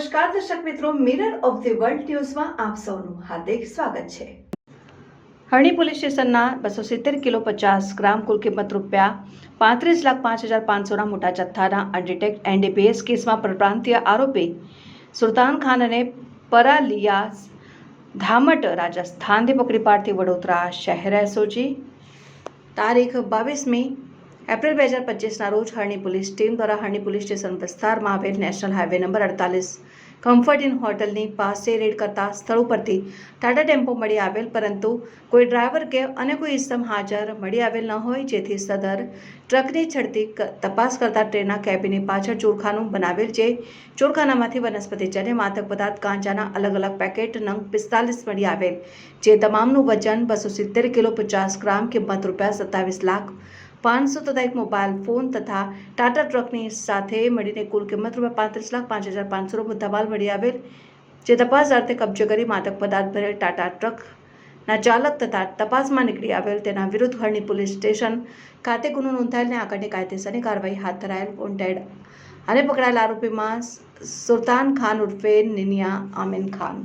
નમસ્કાર, દર્શક મિત્રો મિરર ઓફ ધી વર્લ્ડ ન્યૂઝમાં આપ સૌનું હાર્દિક સ્વાગત છે. હરણી પોલીસ સ્ટેશનના બસો સિત્તેર કિલો પચાસ ગ્રામ કુલ કિંમત રૂપિયા પાંત્રીસ લાખ પાંચ હજાર પાંચસોના મોટા જથ્થાના અનડિટેક્ટ એનડીપીએસ કેસમાં પ્રાંતીય આરોપી સુલતાન ખાન અને પરાલિયા ધામટ રાજસ્થાનથી પકડી પાડતી વડોદરા શહેર એસઓજી. તારીખ બાવીસમી એપ્રિલ બે હજાર પચીસના રોજ હરણી પોલીસ ટીમ દ્વારા હરણી પોલીસ સ્ટેશન વિસ્તારમાં આવેલ નેશનલ હાઈવે નંબર અડતાલીસ કમ્ફર્ટ ઇન હોટલની પાસે રેડ કરતા સ્થળ ઉપરથી ટાટા ટેમ્પો મળી આવેલ, પરંતુ કોઈ ડ્રાઈવર કે અને કોઈ ઇસમ હાજર મળી આવેલ ન હોય, જેથી સદર ટ્રકની છડતી તપાસ કરતા ટ્રેનના કેબિનની પાછળ ચોરખાનું બનાવેલ જે ચોરખાનામાંથી વનસ્પતિ જન્ય માદક પદાર્થ, ગાંજાના અલગ અલગ પેકેટ નંગ પિસ્તાલીસ મળી આવેલ, જે તમામનું વજન બસો સિત્તેર કિલો પચાસ ગ્રામ કિંમત રૂપિયા સત્તાવીસ લાખ પાંચસો તથા એક મોબાઈલ ફોન તથા ટાટા ટ્રકની સાથે મળીને કુલ કિંમત રૂપિયા પાંત્રીસ લાખ પાંચ હજાર પાંચસો મુદ્દામાલ મળી આવેલ. જે તપાસ અર્થે કબજે કરી માદક પદાર્થ ભરેલ ટાટા ટ્રકના ચાલક તથા તપાસમાં નીકળી આવેલ તેના વિરુદ્ધ હરણી પોલીસ સ્ટેશન ખાતે ગુનો નોંધાયેલને આગળની કાયદેસરની કાર્યવાહી હાથ ધરાયેલ વોન્ટેડ અને પકડાયેલ આરોપીમાં સુલતાન ખાન ઉર્ફે નિનિયા આમીન ખાન.